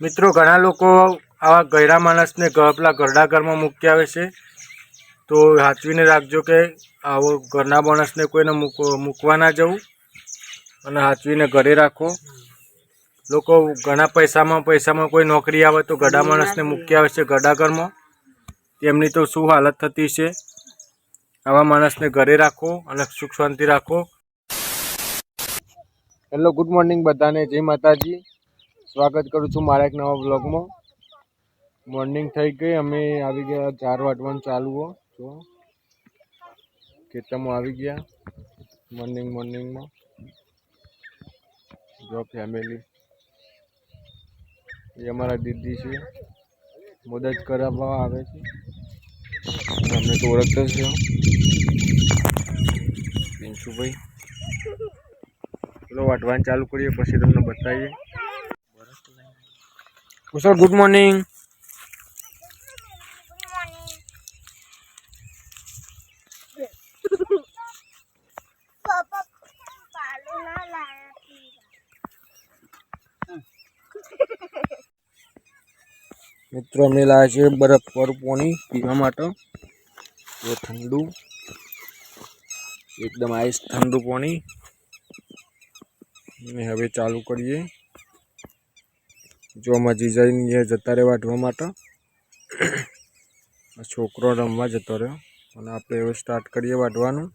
મિત્રો ઘણા લોકો આવા ગયરા માણસને પેલા ગરડા ઘરમાં મૂકી આવે છે. તો સાચવીને રાખજો કે આવો ઘરના માણસને કોઈને મૂક મૂકવા ના જવું અને સાચવીને ઘરે રાખો. લોકો ઘણા પૈસામાં પૈસામાં કોઈ નોકરી આવે તો ગડા માણસને મૂકી આવે છે ગડા ઘરમાં. તેમની તો શું હાલત થતી છે? આવા માણસને ઘરે રાખો અને સુખ શાંતિ રાખો. હેલો ગુડ મોર્નિંગ બધાને. જય માતાજી. સ્વાગત કરું છું મારા એક નવા બ્લોગમાં મોર્નિંગ થઈ ગઈ, અમે આવી ગયા ચાર વાટવાનું ચાલુ હો. જો ખેતરમાં આવી ગયા. મોર્નિંગ મોર્નિંગમાં જો ફેમિલી એ અમારા દીદી છે. મદદ કરાવવા આવે છે. અમને તો ઓળખતો જ છે. પિંશુભાઈ ચલો, વાટવાનું ચાલુ કરીએ, પછી તમને બતાવીએ. કુશળ ગુડ મોર્નિંગ પાપા પાલો ના લાયા મિત્રો અમે લાવ્યા છીએ બરફ પર પાણી પીવા માટે. એ ઠંડુ. એકદમ આઈસ ઠંડુ પાણી. અને હવે ચાલુ કરીએ. જો આમાં જીજાઈ જતા રહે વાટવા માટે. આ છોકરો રમવા જતો રહ્યો. અને આપણે એવું સ્ટાર્ટ કરીએ વાઢવાનું.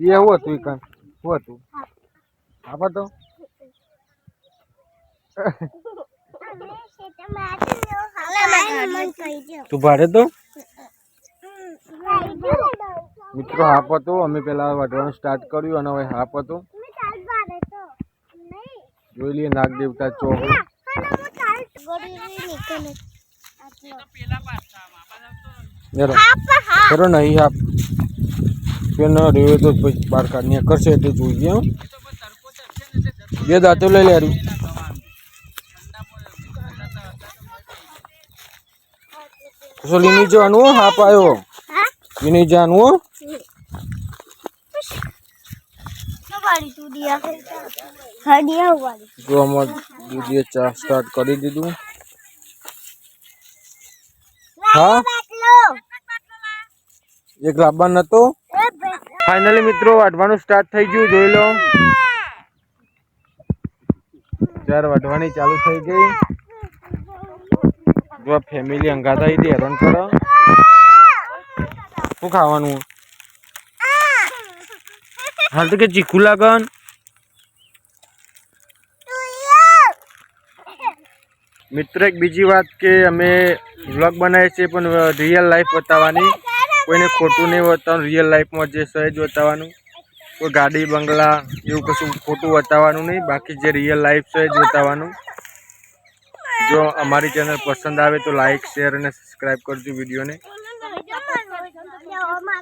એ એવું હતું એ કાંઈ? શું હતું? આપા તો. તું ભાડે તો? દો મિત્રો હાફ હતો. અમે પેલા વાઢવાનું સ્ટાર્ટ કર્યું અને હવે હાફ હતો. જોઈ લઈએ નાગ દેવતા ચોક. હા હું ચાલ. ગોરી નીકળે. આટલો યાર હા. પણ હા કરો નહીં હાપ. કે ન રહ્યો તો પછી બાર કાઢને કરશે એટલે જોઈએ હો. બે દાંતો લઈ લે હારું. કશો લઈ નહીં જવાનું હો? હાપ આવ્યો હા? લઈ નહીં જવાનું હો શું વાળી તું દિયા હા દિયા વાળી જો અમાર દીદીએ ચા સ્ટાર્ટ કરી દીધું. હા? બાટલો. એક લાવવા નતો? ફાઇનલી મિત્રો વાટવાનું સ્ટાર્ટ થઈ ગયું જોઈ લો. જ્યારે વાટવાની ચાલુ થઈ ગઈ. જો ફેમિલી અંગાતા હતી હેરાન કરો. શું ખાવાનું? હાલ તો કે ચીખું લાગન મિત્ર એક બીજી વાત કે અમે વ્લોગ બનાવીએ છીએ પણ રિયલ લાઈફ બતાવવાની કોઈને ખોટું નહીં બતાવવાનું રિયલ લાઈફમાં જે સહેજ બતાવવાનું કોઈ ગાડી બંગલા એવું કશું ખોટું બતાવવાનું નહીં બાકી જે રિયલ લાઈફ સહેજ બતાવવાનું જો અમારી ચેનલ પસંદ આવે તો લાઈક શેર અને સબસ્ક્રાઈબ કરજો વિડીયોને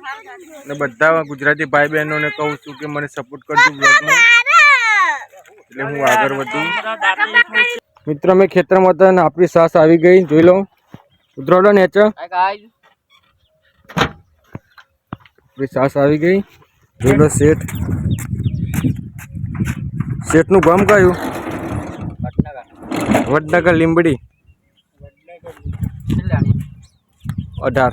અને બધા ગુજરાતી ભાઈ બહેનોને કહું છું કે મને સપોર્ટ કરજો બ્લોગમાં એટલે હું આગળ વધું. મિત્ર મેં ખેતરમાં હતા અને આપણી સાસ આવી ગઈ. જોઈ લો. ઉતરોડો નેચે. આપણી સાસ આવી ગઈ. જોઈ લો શેઠ. શેઠનું ગામ કયું? વડનગર લીંબડી. અઢાર.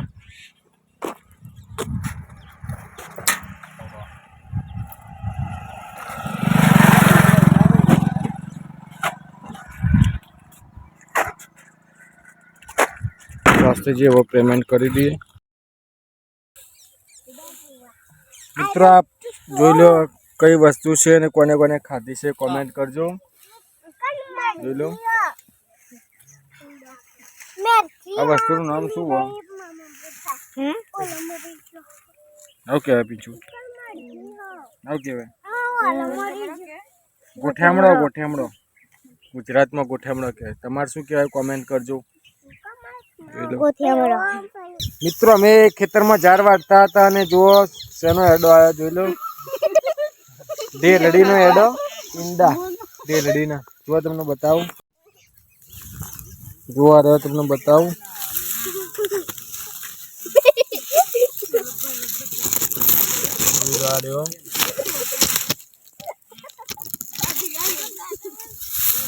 શાસ્ત્રીજી હવે પેમેન્ટ કરી દઈએ મિત્રો આપ જોઈ લો કઈ વસ્તુ છે અને કોને કોને ખાધી છે કોમેન્ટ કરજો. જોઈ લો. આ વસ્તુનું નામ શું હોય? આવું કહેવાય પીછું. આવું કહેવાય ગોઠામણો ગોઠામણો ગુજરાતમાં ગોઠામણો કહેવાય તમારે શું કહેવાય? કોમેન્ટ કરજો. મિત્રો અમે ખેતરમાં ઝાડ વાગતા હતા અને જુઓ શેનો એડો આવ્યો જોઈ લો. ઢેલડીનો એડો ઈંડા. ઢેલડીના જુઓ તમને બતાવું. જોવા રહ્યો તમને બતાવું. જોવા રહ્યો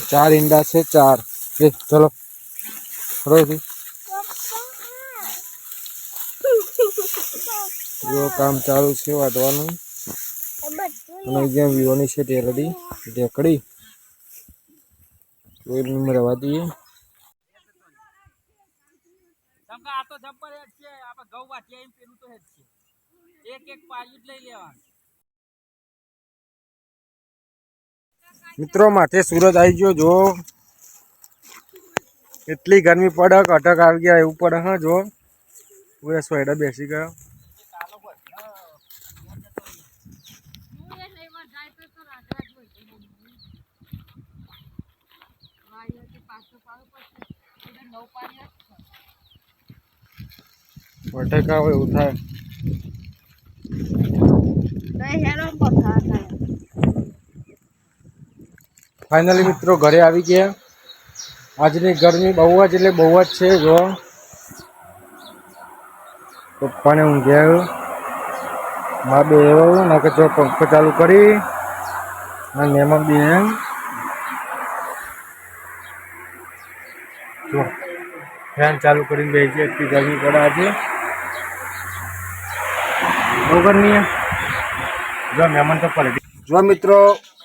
ચાર ઈંડા છે ચાર એ ચલો ફરોથી જો કામ ચાલુ છે વાટવાનું અને અહીંયા વિવોની છે ટેલડી ઢેકડી કોઈ રવા દઈએ આ તો જબ્બર હેડ છે આપણે ઘઉં વાટીએ એમ પેલું તો હેડ છે એક એક પાયું જ લઈ લેવાનું. મિત્રો માથે સુરત આવી ગયો જો. એટલી ગરમી પડે અટક આવી ગયા એવું પડે હા જો. પૂરા સ્વેટર બેસી ગયો. અટક આવે. એવું થાય. ફાઇનલી મિત્રો ઘરે આવી ગયા. આજની ગરમી બહુ જ એટલે બહુ જ છે, જો. પપ્પાને ઊંઘ્યા માં બે ના કે જો પંખો ચાલુ કરી અને એમાં બે જો, ફેન ચાલુ કરીને બેસી ગયા એટલી ગરમી પડે આજે. બહુ ગરમી હે? જો મહેમાન તો પલટી જો મિત્રો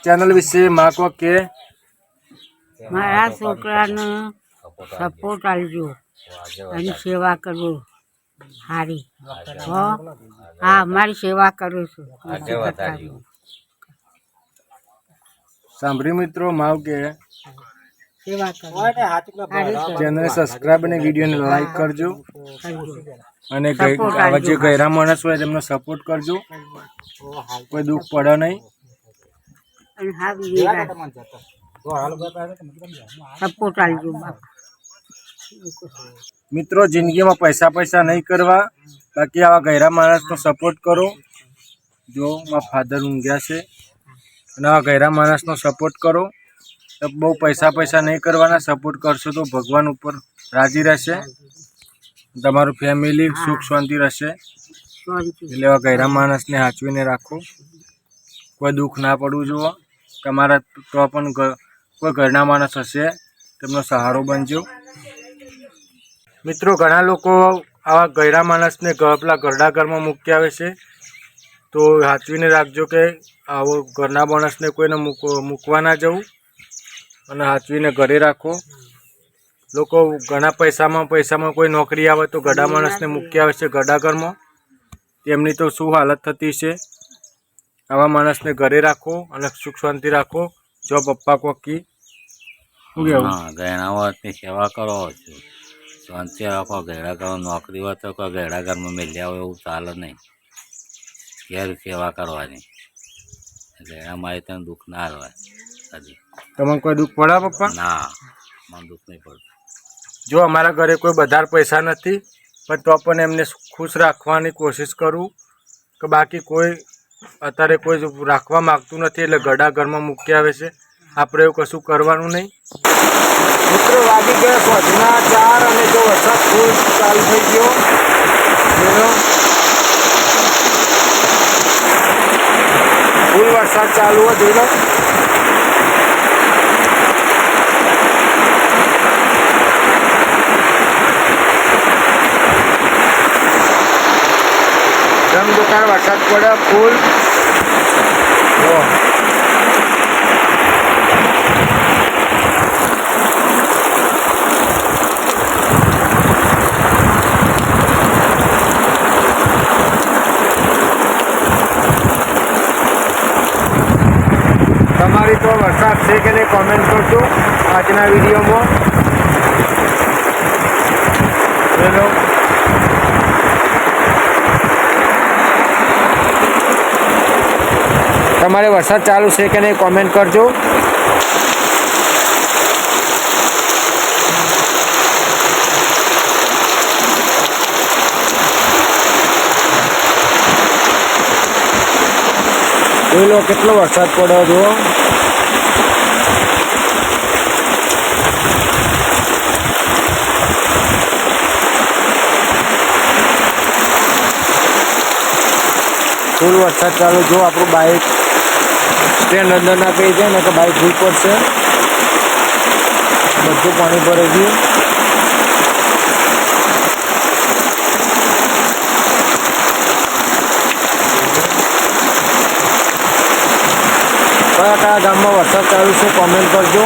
ચેનલ વિશે માકો કે મારા છોકરાને સપોર્ટ આપજો. એની સેવા કરવો. સારી હો? હા મારી સેવા કરું છું. સાંભળ્યું મિત્રો માવ કે સેવા કરો. ચેનલને સબસ્ક્રાઇબ અને વિડીયોને લાઈક કરજો. અને આવા જે. ગયરા માણસ હોય તેમનો સપોર્ટ કરજો. કોઈ દુઃખ પડે નહીં. અને હા વિવેક સપોર્ટ આપજો મિત્રો જિંદગીમાં પૈસા પૈસા નહીં કરવા. બાકી આવા ગયરા માણસનો સપોર્ટ કરો. જો મારા ફાધર ઊંઘ્યા છે. અને આવા ગયરા માણસનો સપોર્ટ કરો. બહુ પૈસા પૈસા નહીં કરવાના સપોર્ટ કરશો તો ભગવાન ઉપર રાજી રહેશે. તમારું ફેમિલી સુખ શાંતિ રહેશે. એટલે એવા ગયરા માણસને સાચવીને રાખો. કોઈ દુઃખ ના પડવું જુઓ તમારા તો પણ કોઈ ઘરના માણસ હશે તેમનો સહારો બનજો. મિત્રો ઘણા લોકો આવા ગયરા માણસને પેલા ઘરડા ઘરમાં મૂકી આવે છે. તો સાચવીને રાખજો કે આવો ઘરના માણસને કોઈને મૂક મૂકવા ના જવું. અને સાચવીને ઘરે રાખો. લોકો ઘણા પૈસામાં પૈસામાં કોઈ નોકરી આવે તો ગડા માણસને મૂકી આવે છે ગડા ઘરમાં તેમની તો શું હાલત થતી છે? આવા માણસને ઘરે રાખો અને સુખ શાંતિ રાખો. જો પપ્પા કોકી. ગયણાઓની સેવા કરો છો. શાંતિ રાખો ઘેડાઘર નોકરી હોય તો કોઈ ગયડા મેલ્યા હોય એવું ચાલે નહીં. ઘેર સેવા કરવાની. ઘેડા મારી તને દુઃખ ના આવે કદી તમને કોઈ દુઃખ પડે પપ્પા? ના મને દુઃખ નહીં પડતું. જો અમારા ઘરે કોઈ વધારે પૈસા નથી પણ તો પણ એમને ખુશ રાખવાની કોશિશ કરું કે બાકી કોઈ અત્યારે કોઈ રાખવા માગતું નથી એટલે ગડા ઘરમાં મૂકી આવે છે. આપણે એવું કશું કરવાનું નહીં. મિત્રો વાગી ગયા સોજના ચાર અને જો વરસાદ ફૂલ ચાલુ થઈ ગયો ફૂલ વરસાદ ચાલુ હોય જોઈ લો ધમધોકાર વરસાદ પડે, ફૂલ. તમારી તો વરસાદ છે કે નહીં કોમેન્ટ કરજો આજના વિડીયોમાં. ચલો તમારે વરસાદ ચાલુ છે કે નહીં કોમેન્ટ કરજો. જોઈ લો કેટલો વરસાદ પડ્યો જુઓ. ફૂલ વરસાદ ચાલુ જો આપણું બાઇક સ્ટેન્ડ અંદરના કહી છે ને તો બાઇક ભૂલ પડશે બધું પાણી ભરાઈ ગયું કયા કયા ગામમાં વરસાદ ચાલુ છે? કોમેન્ટ કરજો.